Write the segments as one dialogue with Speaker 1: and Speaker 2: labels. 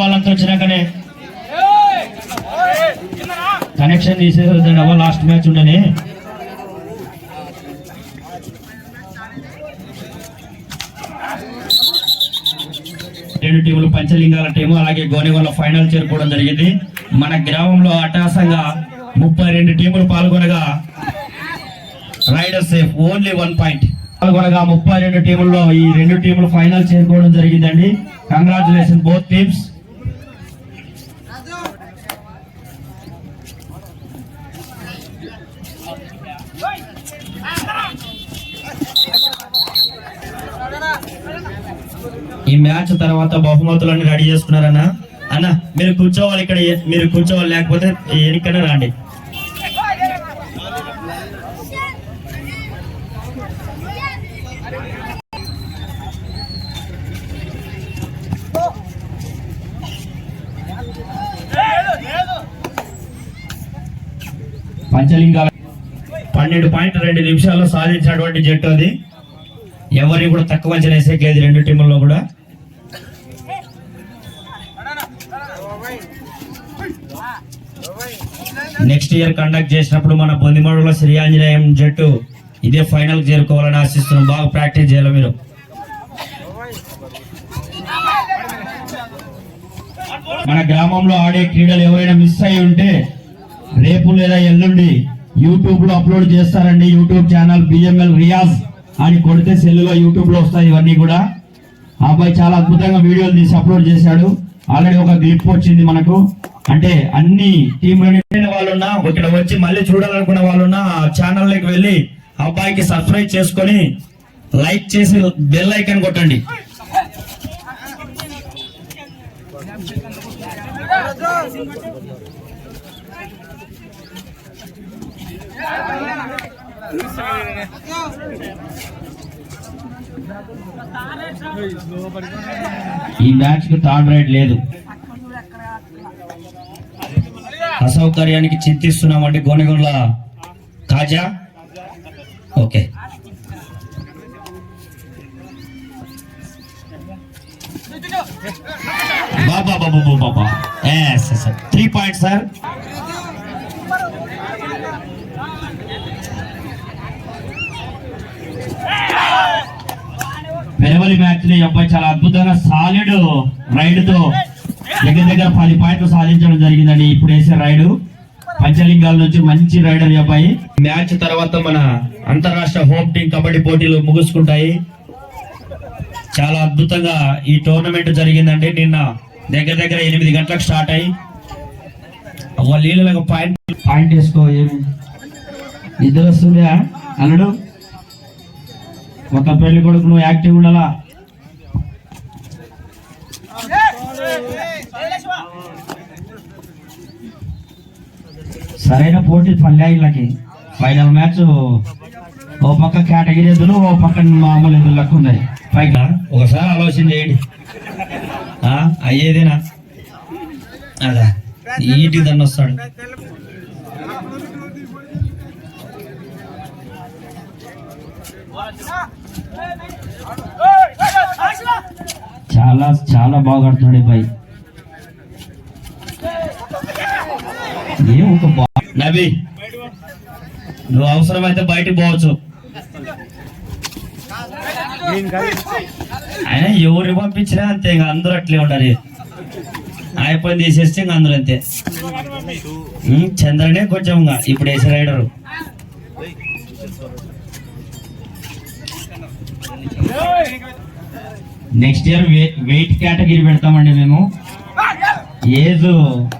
Speaker 1: వాళ్ళంతా వచ్చినాకనే కనెక్షన్ తీసేది అవ్వ లాస్ట్ మ్యాచ్ ఉండని? రెండు టీములు పంచలింగాల టీము అలాగే గోనెగొండ ఫైనల్ చేరుకోవడం జరిగింది. మన గ్రామంలో అటాసంగా ముప్పై రెండు టీములు పాల్గొనగా raider safe only one point. పాల్గొనగా ముప్పై రెండు టీముల్లో ఈ రెండు టీములు ఫైనల్ చేరుకోవడం జరిగిందండి. కంగ్రాచులేషన్ బోత్ టీమ్స్ ఈ మ్యాచ్ తర్వాత బహుమతులన్నీ రెడీ చేసుకున్నారన్న. అన్న మీరు కూర్చోవాలి ఇక్కడ మీరు కూర్చోవాలి లేకపోతే ఎక్కడైనా రండి. పంచలింగాల పన్నెండు పాయింట్ రెండు నిమిషాల్లో సాధించినటువంటి జట్టు అది. ఎవరిని కూడా తక్కువ అంచనా వేసేయలేదు రెండు టీముల్లో కూడా. నెక్స్ట్ ఇయర్ కండక్ట్ చేసినప్పుడు మన బొందిమడులో శ్రీ ఆంజనేయం జట్టు ఇదే ఫైనల్ చేరుకోవాలని ఆశిస్తున్నాం. బాగా ప్రాక్టీస్ చేయాలి మీరు. మన గ్రామంలో ఆడే క్రీడలు ఎవరైనా మిస్ అయి ఉంటే రేపు లేదా ఎల్లుండి యూట్యూబ్లో అప్లోడ్ చేస్తారండి. యూట్యూబ్ ఛానల్ బిఎంఎల్ రియాజ్ అని కొడితే సెల్లులో యూట్యూబ్లో వస్తాయి ఇవన్నీ కూడా. ఆ అబ్బాయి చాలా అద్భుతంగా వీడియోలు తీసి అప్లోడ్ చేశాడు. ఆల్రెడీ ఒక గ్లిప్ వచ్చింది మనకు. అంటే అన్ని టీంలోని వాళ్ళున్నా ఇక్కడ వచ్చి మళ్ళీ చూడాలనుకున్న వాళ్ళున్నా ఆ ఛానల్లోకి వెళ్ళి అబ్బాయికి సబ్స్క్రైబ్ చేసుకొని లైక్ చేసి బెల్ ఐకాన్ కొట్టండి. ఈ మ్యాచ్కు థర్డ్ రైడ్ లేదు. అసౌకర్యానికి చింతిస్తున్నామండి గోనెగొండ్ల కాజా? ఓకే. బాబా బాబా బాబా yes sir three point sir. Peravali మ్యాచ్లో అబ్బాయి చాలా అద్భుతంగా సాలిడ్ రైడ్తో దగ్గర దగ్గర పది పాయింట్లు సాధించడం జరిగిందండి ఇప్పుడు వేసే రైడ్. పంచలింగాల నుంచి మంచి రైడర్ అబ్బాయి. మ్యాచ్ తర్వాత మన అంతరాష్ట్ర హోమ్ టీం కబడ్డీ పోటీలు ముగుసుకుంటాయి. చాలా అద్భుతంగా ఈ టోర్నమెంట్ జరిగిందండి. నిన్న దగ్గర దగ్గర ఎనిమిది గంటలకు స్టార్ట్ అయ్యి ఒక నీళ్ళకు పాయింట్ పాయింట్ వేసుకో ఏమి? ఇద్దరు వస్తుందా అల్లుడు ఒక పెళ్ళి కొడుకు నువ్వు యాక్టివ్ ఉండాలా? సరైన పోటీ పల్లెళ్ళకి ఫైనల్ మ్యాచ్ ఓ పక్క కేటగిరీ ఎదురు ఓ పక్క మామూలు ఎద్దులకు ఉన్నాయి పైగా ఒకసారి ఆలోచన చేయండి. అయ్యేదేనా? అదా ఈటి దాన్ని వస్తాడు. చాలా చాలా బాగా ఆడుతున్నాడు ఈ పై ఏం ఒక బా- నబీ నువ్వు అవసరమైతే బయటకు పోవచ్చు. ఆయన ఎవరిని పంపించినా అంతే ఇంకా అందరూ అట్లే ఉండాలి. అయిపోయింది తీసేస్తే ఇంకా అందరూ అంతే. చంద్రనే కొంచెం ఇంకా ఇప్పుడు వేసే raider next year weight category పెడతామండి మేము. ఏజ్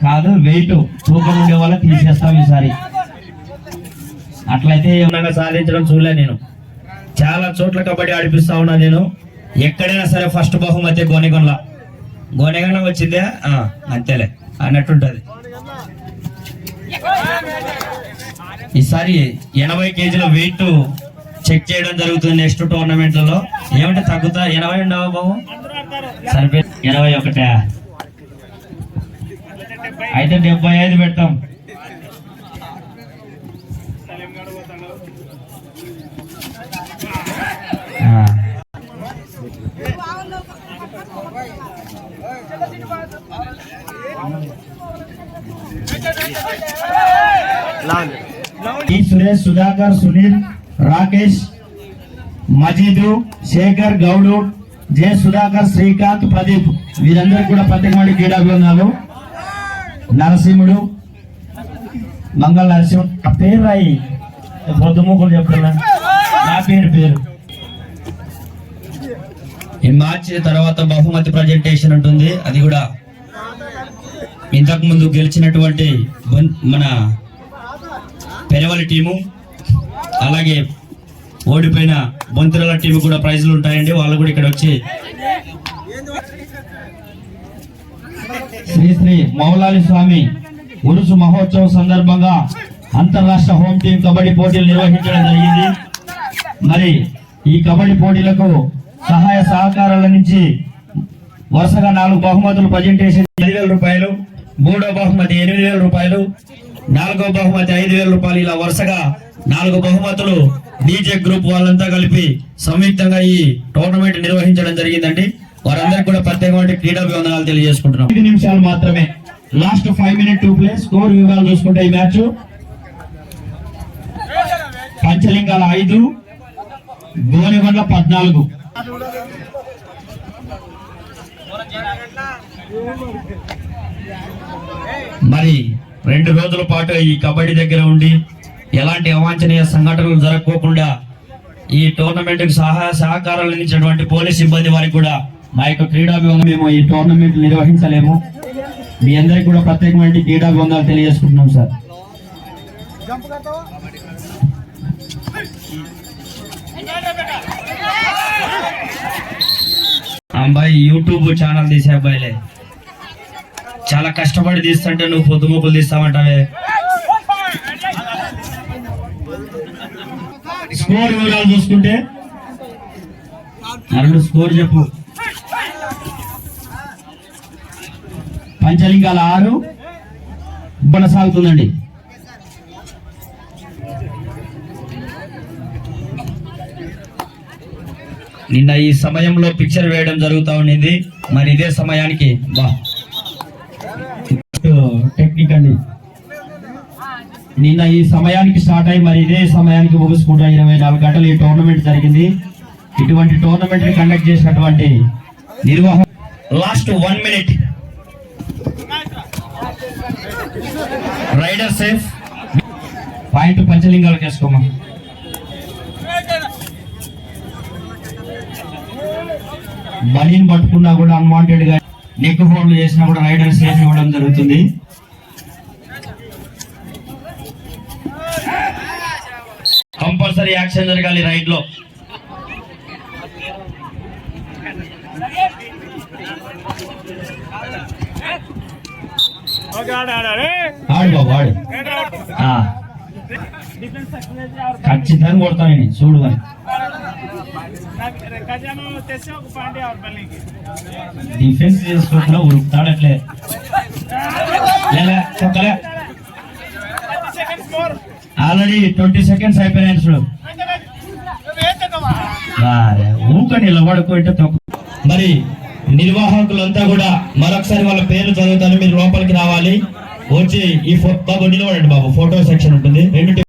Speaker 1: కాదు వెయిట్ తూకం ఉండే వల్ల తీసేస్తాం ఈసారి. అట్లయితే ఏమన్నా సాధించడం చూడలే నేను. చాలా చోట్ల కబడ్డీ ఆడిపిస్తా ఉన్నా నేను. ఎక్కడైనా సరే ఫస్ట్ బహుమతి గోనెగొండ గోనెగొండ వచ్చిందే? అంతేలే. అన్నట్టుంటది. ఈసారి ఎనభై కేజీల వెయిట్ చెక్ చేయడం జరుగుతుంది నెక్స్ట్ టోర్నమెంట్లలో ఏమంటే తగ్గుతా? ఎనభై ఉండవా బాబు? సరిపోయి ఎనభై ఒకటా. అయితే డెబ్బై ఐదు పెడతాం. ఈ సురేష్ సుధాకర్ సునీల్ రాకేష్ మజీదు శేఖర్ గౌడు జయ సుధాకర్ శ్రీకాంత్ ప్రదీప్. వీరందరూ కూడా ప్రత్యేకమైన ఉన్నారు నరసింహుడు మంగళ నరసింహుడు ఆ పేరు రాయి. పొద్దుముకులు చెప్తున్నా. నా పేరు పేరు. ఈ మ్యాచ్ తర్వాత బహుమతి ప్రజెంటేషన్ ఉంటుంది. అది కూడా ఇంతకు ముందు గెలిచినటువంటి మన పెరవలి టీము అలాగే ఓడిపోయిన బొంతిరల టీము కూడా ప్రైజులు ఉంటాయండి. వాళ్ళు కూడా ఇక్కడ వచ్చి శ్రీ శ్రీ మౌలాలి స్వామి ఉరుసు మహోత్సవం సందర్భంగా అంతర్రాష్ట్ర హోమ్ టీం కబడ్డీ పోటీలు నిర్వహించడం జరిగింది. మరి ఈ కబడ్డీ పోటీలకు సహాయ సహకారాల నుంచి వరుసగా నాలుగు బహుమతులు ప్రజెంటేషన్ ఐదు వేల రూపాయలు మూడో బహుమతి ఎనిమిది వేల రూపాయలు నాలుగో బహుమతి ఐదు వేల రూపాయలు. ఇలా వరుసగా నాలుగు బహుమతులు డీజే గ్రూప్ వాళ్ళంతా కలిపి సంయుక్తంగా ఈ టోర్నమెంట్ నిర్వహించడం జరిగిందండి. వారందరికీ కూడా ప్రత్యేకమైన క్రీడాభివందనాలు తెలియజేసుకుంటున్నాం. ఐదు నిమిషాలు మాత్రమే. Last five minute two place score వివరాలు చూసుకుంటే ఈ మ్యాచ్ పంచలింగాల ఐదు గోనెగొండ పద్నాలుగు. మరి రెండు రోజుల పాటు ఈ కబడ్డీ దగ్గర ఉండి ఎలాంటి అవాంఛనీయ సంఘటనలు జరగకోకుండా ఈ టోర్నమెంట్కు సహాయ సహకారాలు అందించినటువంటి పోలీస్ సిబ్బంది వారికి కూడా మా యొక్క క్రీడాభివందం మేము ఈ టోర్నమెంట్ నిర్వహించలేము. మీ అందరికి కూడా ప్రత్యేకమైన క్రీడాభివందాలు తెలియజేసుకుంటున్నాం సార్. అబ్బాయి యూట్యూబ్ ఛానల్ తీసే అబ్బాయిలే. చాలా కష్టపడి తీస్తుంటే నువ్వు పొద్దుముక్కులు తీస్తామంటావే స్కోర్ వివరాలు చూసుకుంటే అరుడు స్కోర్ చెప్పు. పంచలింగాల ఆరు కొనసాగుతుందండి నిన్న ఈ సమయంలో పిక్చర్ వేయడం జరుగుతూ ఉండింది. మరి ఇదే సమయానికి బా. టెక్నిక్ అండి. నిన్న ఈ సమయానికి స్టార్ట్ అయ్యి మరి ఇదే సమయానికి ముగుసుకుంటా ఇరవై నాలుగు గంటలు ఈ టోర్నమెంట్ జరిగింది. ఇటువంటి టోర్నమెంట్ని కండక్ట్ చేసినటువంటి నిర్వాహం last one minute raider safe point పంచలింగాలు చేసుకోమా బలిని పట్టుకున్నా కూడా అన్వాంటెడ్గా నెక్ ఫోన్లు చేసినా కూడా రైడర్ సేఫ్ ఇవ్వడం జరుగుతుంది. కంపల్సరీ యాక్షన్ జరగాలి రైడ్లో ఆడు బాబు ఆడు. ఖచ్చితంగా కొడతాను చూడు మరి. డిఫెన్స్ చేసుకుంటున్నా ఉరుకుతాడు అట్లే. తొక్కలే ఆల్రెడీ ట్వంటీ సెకండ్స్ అయిపోయినాయి చూడు. ఊక నిలబడుకుంటే తొక్క మరి నిర్వాహకులంతా కూడా మరొకసారి వాళ్ళ పేర్లు చదువుతాను మీరు లోపలికి రావాలి. వచ్చి ఈ బాబు నిలబడండి బాబు ఫోటో సెక్షన్ ఉంటుంది. రెండు